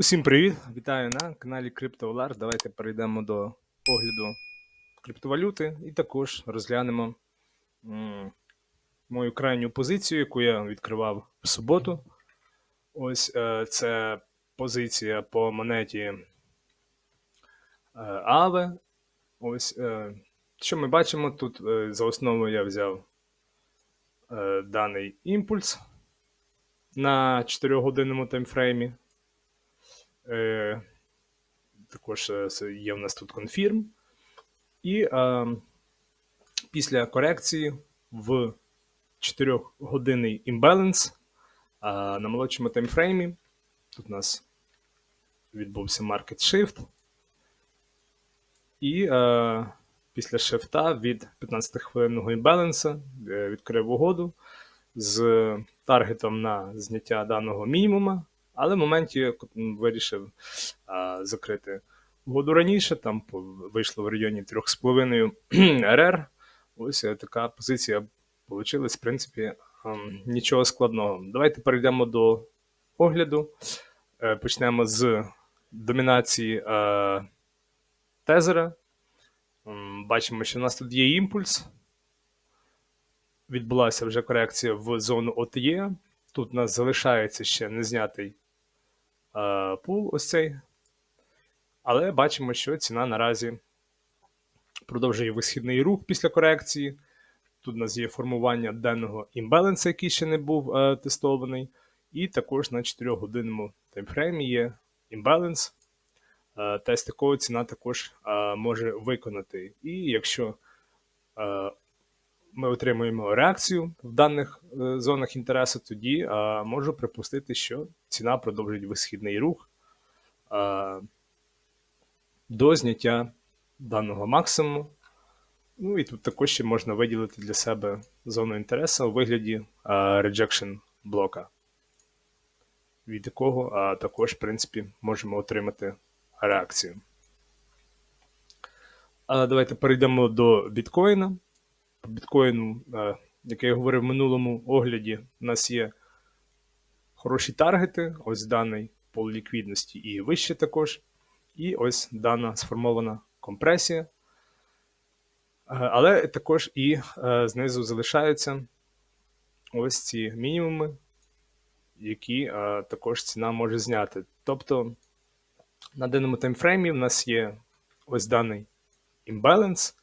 Усім привіт! Вітаю на каналі CryptoAlert. Давайте перейдемо до огляду криптовалюти і також розглянемо мою крайню позицію, яку я відкривав в суботу. Ось е, це позиція по монеті е, Aave. Ось е, що ми бачимо тут е, за основу я взяв е, даний імпульс на 4-годинному таймфреймі. Е, також е, є в нас тут конфірм. І е, після корекції в 4-годинний імбаланс е, на молодшому таймфреймі. Тут у нас відбувся market shift. І е, після шифта від 15-хвилинного імбаланса відкрив угоду з таргетом на зняття даного мінімума. Але в моменті вирішив а, закрити угоду раніше, там вийшло в районі 3,5 РР. Ось е, така позиція вийшла, в принципі, ем, нічого складного. Давайте перейдемо до огляду. Е, Почнемо з домінації е, тезера. Бачимо, що у нас тут є імпульс. Відбулася вже корекція в зону OTE. Тут у нас залишається ще незнятий пул ось цей. Але бачимо, що ціна наразі продовжує висхідний рух після корекції. Тут у нас є формування денного імбаланса, який ще не був е, тестований. І також на 4-годинному таймфреймі є імбаланс, е, тест якого ціна також е, може виконати. І якщо е, ми отримуємо реакцію в даних е, зонах інтересу, тоді е, можу припустити, що ціна продовжить висхідний рух е, до зняття даного максимуму. Ну і тут також ще можна виділити для себе зону інтересу у вигляді е, rejection блока, від якого е, також, в принципі, можемо отримати реакцію. А давайте перейдемо до біткоїна біткоїну, е, як я говорив в минулому огляді, у нас є хороші таргети, ось даний пол ліквідності і вище також. І ось дана сформована компресія. Е, Але також і е, знизу залишаються ось ці мінімуми, які також ціна може зняти. Тобто на даному таймфреймі в нас є ось даний імбаланс.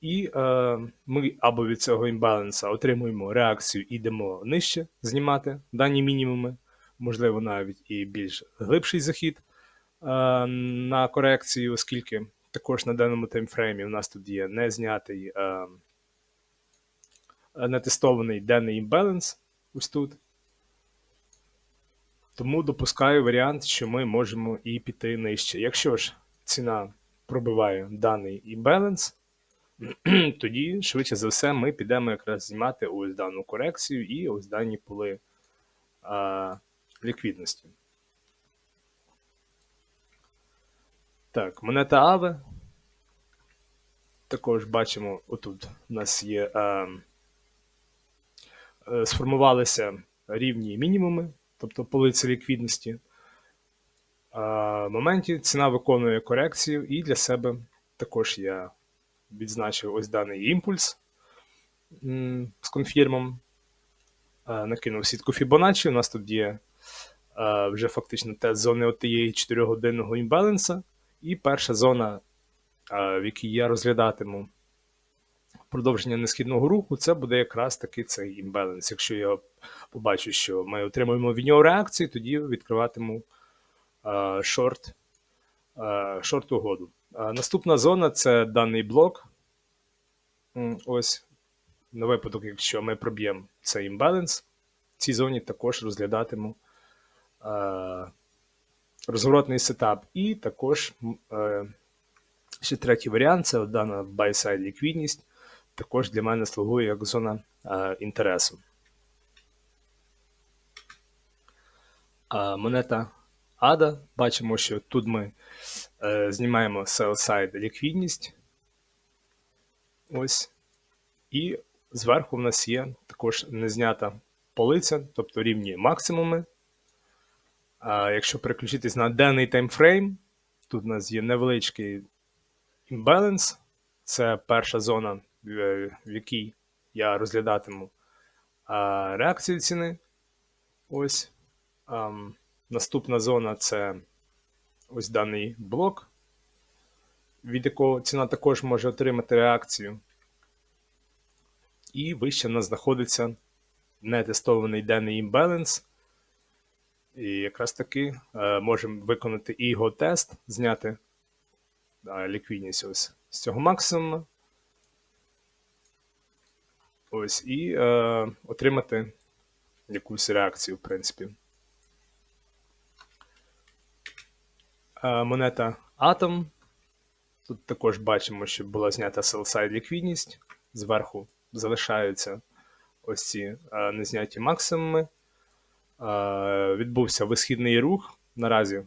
І е, ми або від цього імбаланса отримуємо реакцію і йдемо нижче знімати дані мінімуми, можливо, навіть і більш глибший захід е, на корекцію, оскільки також на даному таймфреймі у нас тут є не знятий, е, не тестований денний імбаланс ось тут. Тому допускаю варіант, що ми можемо і піти нижче. Якщо ж ціна пробиває даний імбаланс, тоді, швидше за все, ми підемо якраз знімати ось дану корекцію і ось дані поли а, ліквідності. Так, монета Аве. Також бачимо, отут у нас є а, е, сформувалися рівні мінімуми, тобто полиці ліквідності. А, в моменті ціна виконує корекцію, і для себе також я відзначив ось даний імпульс з конфірмом. Е, Накинув сітку Fibonacci. У нас тут є е, вже фактично тест зони отієї 4-годинного імбаланса. І перша зона, е, в якій я розглядатиму продовження несхідного руху, це буде якраз таки цей імбаланс. Якщо я побачу, що ми отримуємо від нього реакцію, тоді відкриватиму шорт, шорт угоду. Наступна зона це даний блок. Ось на випадок, якщо ми проб'ємо цей імбаланс, в цій зоні також розглядатиму розворотний сетап. І також е, ще третій варіант це дана buy-side ліквідність. Також для мене слугує як зона інтересу. Монета ADA. Бачимо, що тут ми е, знімаємо sell-side ліквідність. Ось. І зверху в нас є також незнята полиця, тобто рівні максимуми. А якщо переключитись на денний таймфрейм, тут у нас є невеличкий імбаланс. Це перша зона, в в якій я розглядатиму реакцію ціни. Ось. Наступна зона це ось даний блок, від якого ціна також може отримати реакцію. І вище в нас знаходиться нетестований денний імбаланс. І якраз таки е, можемо виконати і його тест, зняти ліквідність ось з цього максимуму. Ось, і е, отримати якусь реакцію, в принципі. Монета Atom. Тут також бачимо, що була знята sell-side ліквідність. Зверху залишаються ось ці е, незняті максимуми. Е, відбувся висхідний рух. Наразі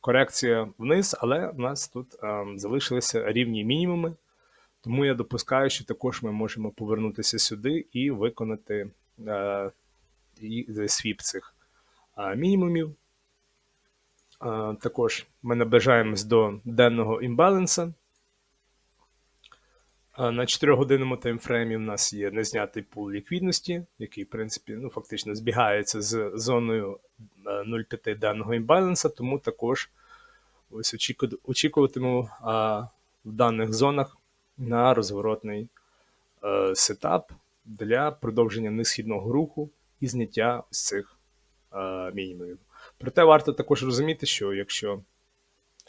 корекція вниз, але в нас тут е, залишилися рівні мінімуми. Тому я допускаю, що також ми можемо повернутися сюди і виконати е, свіп цих е, мінімумів. Також ми наближаємось до денного імбаланса. Е, На 4-годинному таймфреймі в нас є незнятий пул ліквідності, який, в принципі, ну, фактично збігається з зоною е, 0,5 денного імбаланса, тому також ось очікуватиму в даних зонах на розворотний сетап для продовження несхідного руху і зняття ось цих мінімумів. Проте варто також розуміти, що якщо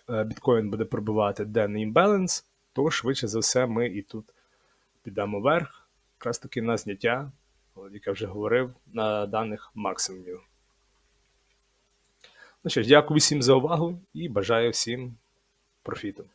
е, біткоін буде пробивати денний імбаланс, то швидше за все ми і тут підемо вверх, якраз таки на зняття, як я вже говорив, на даних максимумів. Ну що ж, дякую всім за увагу і бажаю всім профіту.